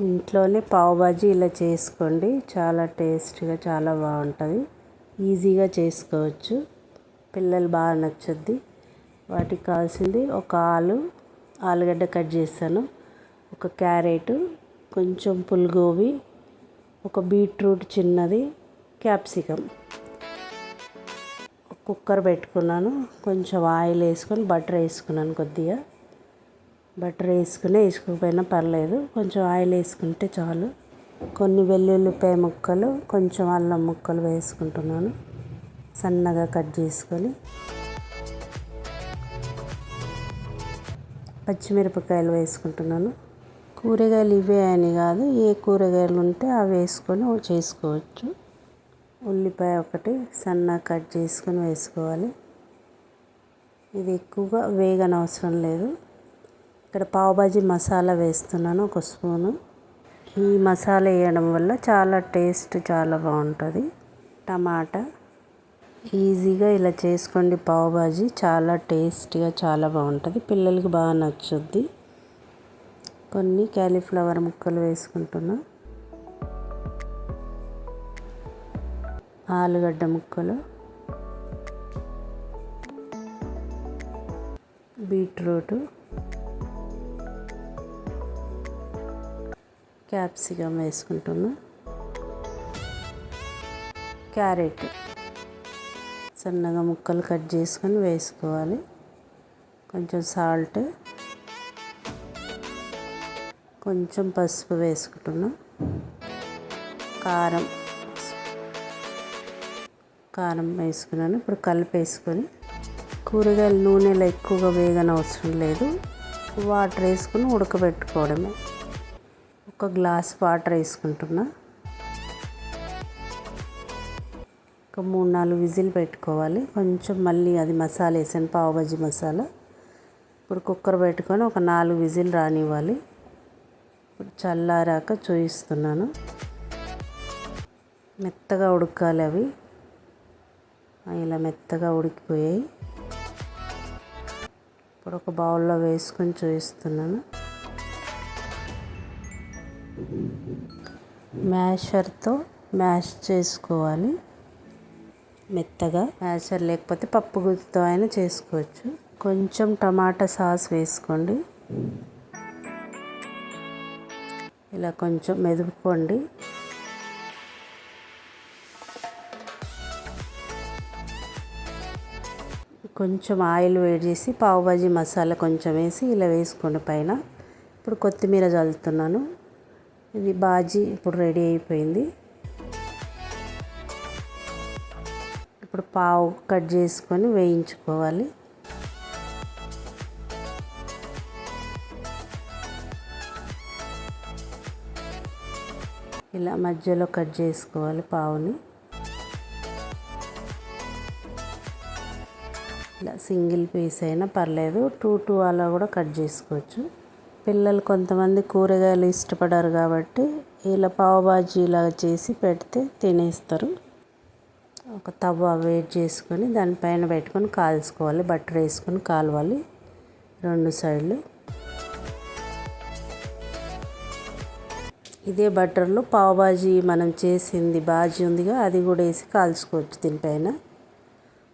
ఇంట్లోనే పావుబాజీ ఇలా చేసుకోండి. చాలా టేస్ట్గా చాలా బాగుంటుంది. ఈజీగా చేసుకోవచ్చు. పిల్లలు బాగా నచ్చుద్ది. వాటికి కావాల్సింది ఒక ఆలు ఆలుగడ్డ కట్ చేశాను ఒక క్యారెట్ కొంచెం పులిగోబి ఒక బీట్రూట్ చిన్నది క్యాప్సికమ్. కుక్కర్ పెట్టుకున్నాను. కొంచెం ఆయిల్ వేసుకొని బటర్ వేసుకున్నాను కొద్దిగా. బటర్ వేసుకుని వేసుకోకపోయినా పర్లేదు. కొంచెం ఆయిల్ వేసుకుంటే చాలు. కొన్ని వెల్లుల్లిపాయ ముక్కలు కొంచెం అల్లం ముక్కలు వేసుకుంటున్నాను. సన్నగా కట్ చేసుకొని. పచ్చిమిరపకాయలు వేసుకుంటున్నాను. కూరగాయలు ఇవే అని కాదు ఏ కూరగాయలు ఉంటే అవి వేసుకొని చేసుకోవచ్చు. ఉల్లిపాయ ఒకటి సన్నగా కట్ చేసుకొని వేసుకోవాలి. ఇది ఎక్కువగా వేగనవసరం లేదు. ఇక్కడ పావుబాజీ మసాలా వేస్తున్నాను ఒక స్పూను. ఈ మసాలా వేయడం వల్ల చాలా టేస్ట్ చాలా బాగుంటుంది. టమాటా. ఈజీగా ఇలా చేసుకోండి పావుబాజీ చాలా టేస్టీగా చాలా బాగుంటుంది. పిల్లలకి బాగా నచ్చుద్ది. కొన్ని క్యాలీఫ్లవర్ ముక్కలు వేసుకుంటున్నా. ఆలుగడ్డ ముక్కలు. బీట్రూటు. క్యాప్సికమ్ వేసుకుంటున్నా. క్యారెట్ సన్నగా ముక్కలు కట్ చేసుకొని వేసుకోవాలి. కొంచెం సాల్ట్ కొంచెం పసుపు వేసుకుంటున్నాం. కారం కారం వేసుకున్నాను. ఇప్పుడు కలిపేసుకొని కూరగాయలు నూనెలో ఎక్కువగా వేగన అవసరం లేదు. వాటర్ వేసుకుని ఉడకబెట్టుకోవడమే. ఒక గ్లాస్ వాటర్ వేసుకుంటున్నా. ఒక మూడు నాలుగు విజిల్ పెట్టుకోవాలి. కొంచెం మళ్ళీ అది మసాలా వేసాను పావుబజ్జీ మసాలా. ఇప్పుడు కుక్కర్ పెట్టుకొని ఒక నాలుగు విజిల్ రానివ్వాలి. ఇప్పుడు చల్లారాక చూపిస్తున్నాను మెత్తగా ఉడకాలి అవి. ఇలా మెత్తగా ఉడికిపోయాయి. ఇప్పుడు ఒక బౌల్లో వేసుకొని చూపిస్తున్నాను మ్యాషర్తో మ్యాష్ చేసుకోవాలి. మెత్తగా మ్యాషర్ లేకపోతే పప్పు గుత్తితో అయినా చేసుకోవచ్చు. కొంచెం టమాటా సాస్ వేసుకోండి. ఇలా కొంచెం మెదుపుకోండి. కొంచెం ఆయిల్ వేడి చేసి పావుబాజీ మసాలా కొంచెం వేసి ఇలా వేసుకోండి పైన. ఇప్పుడు కొత్తిమీర చల్లుతున్నాను. ఇది బాజీ ఇప్పుడు రెడీ అయిపోయింది. ఇప్పుడు పావు కట్ చేసుకొని వేయించుకోవాలి. ఇలా మధ్యలో కట్ చేసుకోవాలి పావుని. ఇలా సింగిల్ పీస్ అయినా పర్లేదు టూ టూ అలా కూడా కట్ చేసుకోవచ్చు. పిల్లలు కొంతమంది కూరగాయలు ఇష్టపడరు కాబట్టి ఇలా పావుబాజీ లాగా చేసి పెడితే తినేస్తారు. ఒక తవ్వ వేడి చేసుకొని దానిపైన పెట్టుకొని కాల్చుకోవాలి. బటర్ వేసుకొని కాలవాలి. రెండు సైడ్లు. ఇదే బటర్లో పావుబాజీ మనం చేసింది బాజీ ఉందిగా అది కూడా వేసి కాల్చుకోవచ్చు దీనిపైన.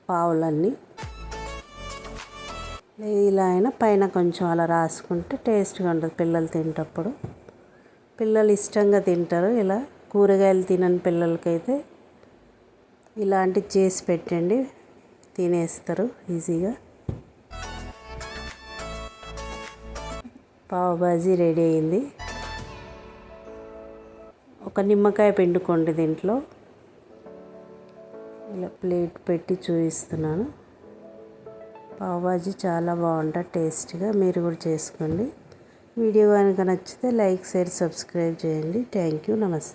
పావులన్నీ. ఇలా అయినా పైన కొంచెం అలా రాసుకుంటే టేస్ట్గా ఉంటుంది పిల్లలు తింటప్పుడు. పిల్లలు ఇష్టంగా తింటారు. ఇలా కూరగాయలు తినని పిల్లలకైతే ఇలాంటివి చేసి పెట్టండి. తినేస్తారు ఈజీగా. పావుబాజీ రెడీ అయింది. ఒక నిమ్మకాయ పిండుకోండి దీంట్లో. ఇలా ప్లేట్ పెట్టి చూపిస్తున్నాను. పావుబాజీ చాలా బాగుంటుంది టేస్ట్గా మీరు కూడా చేసుకోండి. వీడియో కనుక నచ్చితే లైక్ షేర్ సబ్స్క్రైబ్ చేయండి. థ్యాంక్ యూ నమస్తే.